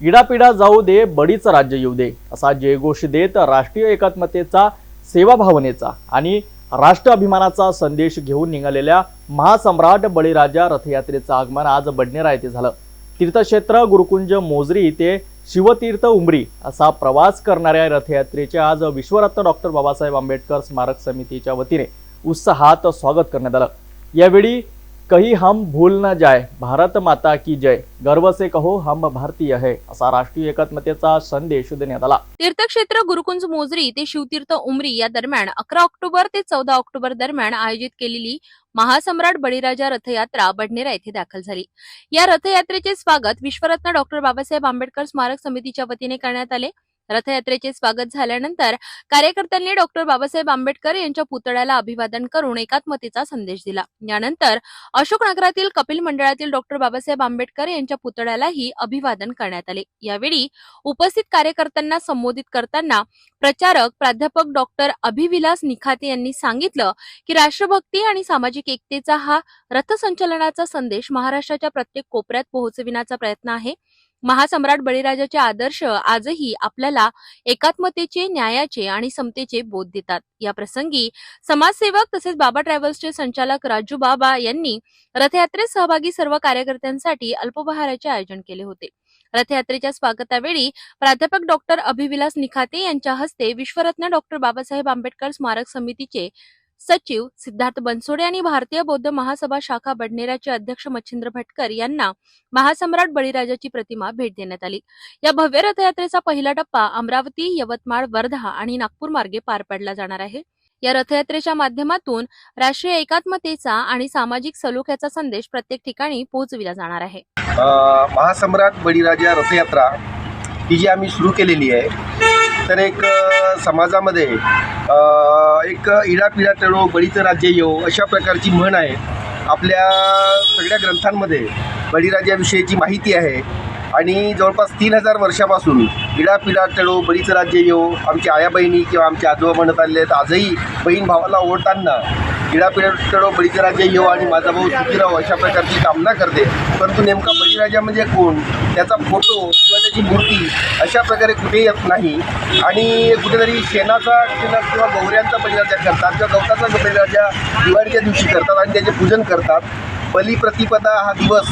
इडापिडा जाऊ दे बडीचं राज्य येऊ दे असा जयघोष देत राष्ट्रीय एकात्मतेचा सेवाभावनेचा आणि राष्ट्र अभिमानाचा संदेश घेऊन निघालेल्या महासम्राट बळीराजा रथयात्रेचं आगमन आज बडनेरा येथे झालं. तीर्थक्षेत्र गुरुकुंज मोजरी ते शिवतीर्थ उमरी असा प्रवास करणाऱ्या रथयात्रेचे आज विश्वरत्न डॉक्टर बाबासाहेब आंबेडकर स्मारक समितीच्या वतीने उत्साहात स्वागत करण्यात आलं. यावेळी कही हम भूल न जाय भारत माता की जय। गर्व से कहो हम भारतीय है। असा राष्ट्रीय एकात्मतेचा संदेश देण्यात आला। तीर्थक्षेत्र गुरुकुंज मोजरी ते शिवतीर्थ उमरी या दरम्यान अकरा ऑक्टोबर ते चौदा ऑक्टोबर दरम्यान आयोजित केलेली महासम्राट बळीराजा रथयात्रा बडनेरा येथे दाखल झाली. या रथयात्रेचे स्वागत विश्वरत्न डॉक्टर बाबासाहेब आंबेडकर स्मारक समितीच्या वतीने करण्यात आले. रथयात्रेचे स्वागत झाल्यानंतर कार्यकर्त्यांनी डॉक्टर बाबासाहेब आंबेडकर यांच्या पुतळ्याला अभिवादन करून एकात्मतेचा संदेश दिला. यानंतर अशोकनगरातील कपिल मंडळातील डॉक्टर बाबासाहेब आंबेडकर यांच्या पुतळ्यालाही अभिवादन करण्यात आले. यावेळी उपस्थित कार्यकर्त्यांना संबोधित करताना प्रचारक प्राध्यापक डॉक्टर अभिविलास निखाते यांनी सांगितलं की राष्ट्रभक्ती आणि सामाजिक एकतेचा हा रथसंचलनाचा संदेश महाराष्ट्राच्या प्रत्येक कोपऱ्यात पोहोचविण्याचा प्रयत्न आहे. महासम्राट बळीराजाचे आदर्श आजही आपल्याला एकात्मतेचे न्यायाचे आणि समतेचे बोध देतात. या प्रसंगी समाजसेवक तसेच बाबा ट्रॅव्हल्सचे संचालक राजू बाबा यांनी रथयात्रेत सहभागी सर्व कार्यकर्त्यांसाठी अल्पोपहाराचे आयोजन केले होते. रथयात्रेच्या स्वागतावेळी प्राध्यापक डॉक्टर अभिविलास निखाते यांच्या हस्ते विश्वरत्न डॉक्टर बाबासाहेब आंबेडकर स्मारक समितीचे सचिव सिद्धार्थ बनसोडे आणि भारतीय बौद्ध महासभा शाखा बडनेराचे अध्यक्ष मच्छिंद्र भटकर यांना महासम्राट बळीराजाची प्रतिमा भेट देण्यात आली. या भव्य रथयात्रेचा पहिला टप्पा अमरावती यवतमाळ वर्धा आणि नागपूर मार्गे पार पडला जाणार आहे. या रथयात्रेच्या माध्यमातून राष्ट्रीय एकात्मतेचा आणि सामाजिक सलोख्याचा संदेश प्रत्येक ठिकाणी पोहोचविला जाणार आहे. महासम्राट बळीराजा रथयात्रा ही जी आम्ही सुरू केलेली आहे तर एक समाजामध्ये एक एक इडापिडा टळो बळीचं राज्य येऊ अशा प्रकारची म्हण आहे. आपल्या सगळ्या ग्रंथांमध्ये बळीराजाविषयीची माहिती आहे. आणि जवळपास तीन हजार वर्षापासून इडापिडा टळो बळीचं राज्य येऊ आमच्या आया बहिणी किंवा आमचे आजोबा म्हणत आले आहेत आजही बहीण भावाला ओढताना इडापिडा टळो बळीचं राज्य येऊ आणि माझा भाऊ सुखी अशा प्रकारची कामना करते. परंतु नेमका बळीराजा म्हणजे कोण? त्याचा फोटो किंवा त्याची मूर्ती अशा प्रकारे कुठेही येत नाही. आणि कुठेतरी शेणाचा किंवा किंवा गौऱ्यांचा बळीराजा करतात किंवा गवताचा बळीराजा दिवाळीच्या दिवशी करतात आणि त्याचे पूजन करतात. बलिप्रतिपदा हा दिवस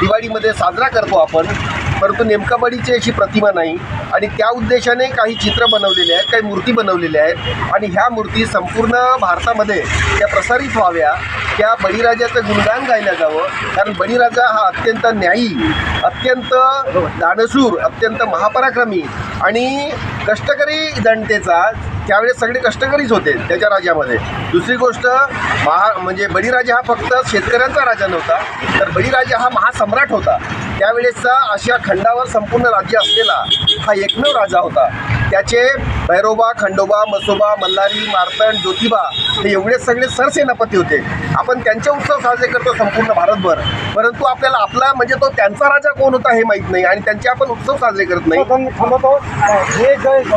दिवाळीमध्ये साजरा करतो आपण. परंतु नेमकाबडीची अशी प्रतिमा नाही. आणि त्या उद्देशाने काही चित्र बनवलेले आहेत काही मूर्ती बनवलेल्या आहेत. आणि ह्या मूर्ती संपूर्ण भारतामध्ये त्या प्रसारित व्हाव्या त्या बळीराजाचं गुणगान गायला जावं. कारण बळीराजा हा अत्यंत न्यायी अत्यंत दानशूर अत्यंत महापराक्रमी आणि कष्टकरी जनतेचा त्यावेळेस सगळे कष्टकरीच होते त्याच्या राज्यामध्ये. दुसरी गोष्ट महा म्हणजे बळीराजा हा फक्त शेतकऱ्यांचा राजा नव्हता तर बळीराजा हा महासम्राट होता. त्यावेळेसचा अशा खंडावर संपूर्ण राज्य असलेला हा एकमेव राजा होता. त्याचे भैरोबा खंडोबा मसोबा मल्हारी मार्तंड ज्योतिबा हे एवढे सगळे सरसेनापती होते. आपण त्यांचे उत्सव साजरे करतो संपूर्ण भारतभर. परंतु आपल्याला आपला म्हणजे तो त्यांचा राजा कोण होता हे माहीत नाही आणि त्यांचे आपण उत्सव साजरे करत नाही. पण थांबवतो हे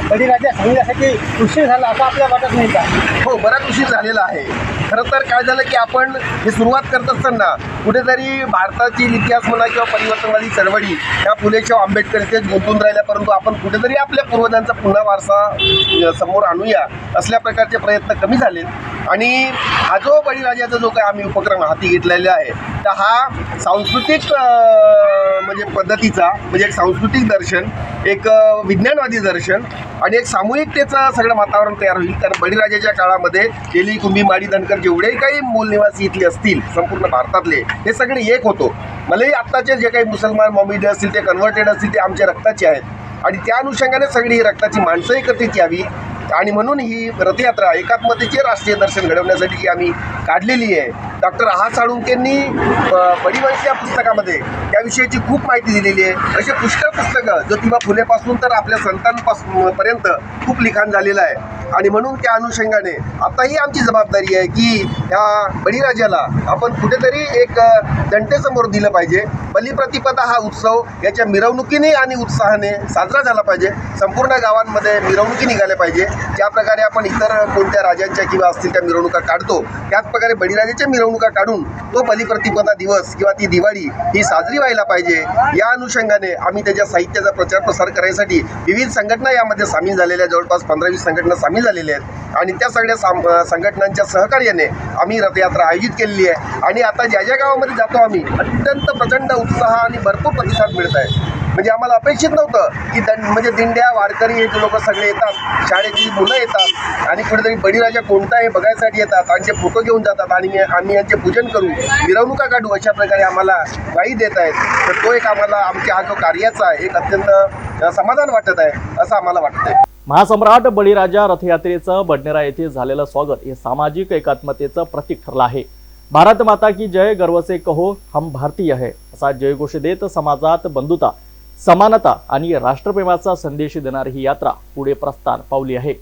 बळीराजा सांगण्यासाठी उशीर झाला असं आपल्या वाटत नाही का? हो बराच उशीर झालेला आहे. खरं तर काय झालं की आपण हे सुरुवात करत असताना कुठेतरी भारताची इतिहास म्हणा किंवा परिवर्तनवादी चळवळी ह्या फुलेशाह आंबेडकर इथेच गुंतून राहिल्या परंतु आपण कुठेतरी आपल्या पूर्वजांचा पुन्हा वारसा समोर आणूया असल्या प्रकारचे प्रयत्न कमी झालेत. आणि हा जो बळीराजाचा जो काय आम्ही उपक्रम हाती घेतलेला आहे तर हा सांस्कृतिक म्हणजे पद्धतीचा म्हणजे एक सांस्कृतिक दर्शन एक विज्ञानवादी दर्शन आणि एक सामूहिकतेचं सगळं वातावरण तयार होईल. कारण बळीराजाच्या काळामध्ये केली कुंभी माडी धनकर जेवढे काही मूल निवासी इथले असतील संपूर्ण भारतातले हे सगळे एक होतो. मलाही आत्ताचे जे काही मुसलमान मॉमिड असतील ते कन्व्हर्टेड असतील ते आमच्या रक्ताचे आहेत. आणि त्या अनुषंगाने सगळी रक्ताची माणसं एकत्रित यावी. आणि म्हणून ही रथयात्रा एकात्मतेचे राष्ट्रीय दर्शन घडवण्यासाठी ही आम्ही काढलेली आहे. डॉक्टर आहा साळुंकेंनी बडीवंश या पुस्तकामध्ये त्याविषयीची खूप माहिती दिलेली आहे. असे पुष्कळ पुस्तकं ज्योतिबा फुलेपासून तर आपल्या संतांपासून पर्यंत खूप लिखाण झालेलं आहे. आणि म्हणून त्या अनुषंगाने आताही आमची जबाबदारी आहे की या बळीराजाला आपण कुठेतरी एक जनतेसमोर दिलं पाहिजे. बलिप्रतिपदा हा उत्सव याच्या मिरवणुकीने आणि उत्साहाने साजरा झाला पाहिजे. संपूर्ण गावांमध्ये मिरवणुकी निघाल्या पाहिजे. ज्या प्रकारे आपण इतर कोणत्या राजांच्या किंवा असतील त्या मिरवणुका काढतो त्याच प्रकारे बळीराजाच्या मिरवणुका काढून तो बलिप्रतिपदा दिवस किंवा ती दिवाळी ही साजरी व्हायला पाहिजे. या अनुषंगाने आम्ही त्याच्या साहित्याचा प्रचार प्रसार करायसाठी विविध संघटना यामध्ये सामील झालेल्या जवळपास पंधरा वीस संघटना सामील झालेल्या आहेत. आणि त्या सगळ्या साम संघटनांच्या सहकार्याने आम्ही रथयात्रा आयोजित केलेली आहे. आणि आता ज्या ज्या गावामध्ये जातो आम्ही अत्यंत प्रचंड उत्साह आणि भरपूर प्रतिसाद मिळत आहे. म्हणजे आम्हाला अपेक्षित नव्हतं की दं म्हणजे दिंड्या वारकरी हे लोक सगळे येतात शाळेची मुलं येतात आणि कुठेतरी बळीराजा कोणता हे बघायसाठी येतात त्यांचे फोटो घेऊन जातात आणि आम्ही यांचे पूजन करू मिरवणुका काढू अशा प्रकारे आम्हाला ग्वाही देत आहेत. तर तो एक आम्हाला आमच्या हा जो कार्याचा एक अत्यंत समाधान वाटत आहे असं आम्हाला वाटतंय. महासम्राट बळीराजा रथयात्रेचं बडनेरा येथे झालेलं स्वागत हे सामाजिक एकात्मतेचं प्रतीक ठरलं आहे. भारत माता की जय गर्व से कहो हम भारतीय है असा जयघोष देत समाजात बंधुता समानता आणि राष्ट्रप्रेमाचा संदेश देणारी ही यात्रा पुढे प्रस्थान पावली आहे.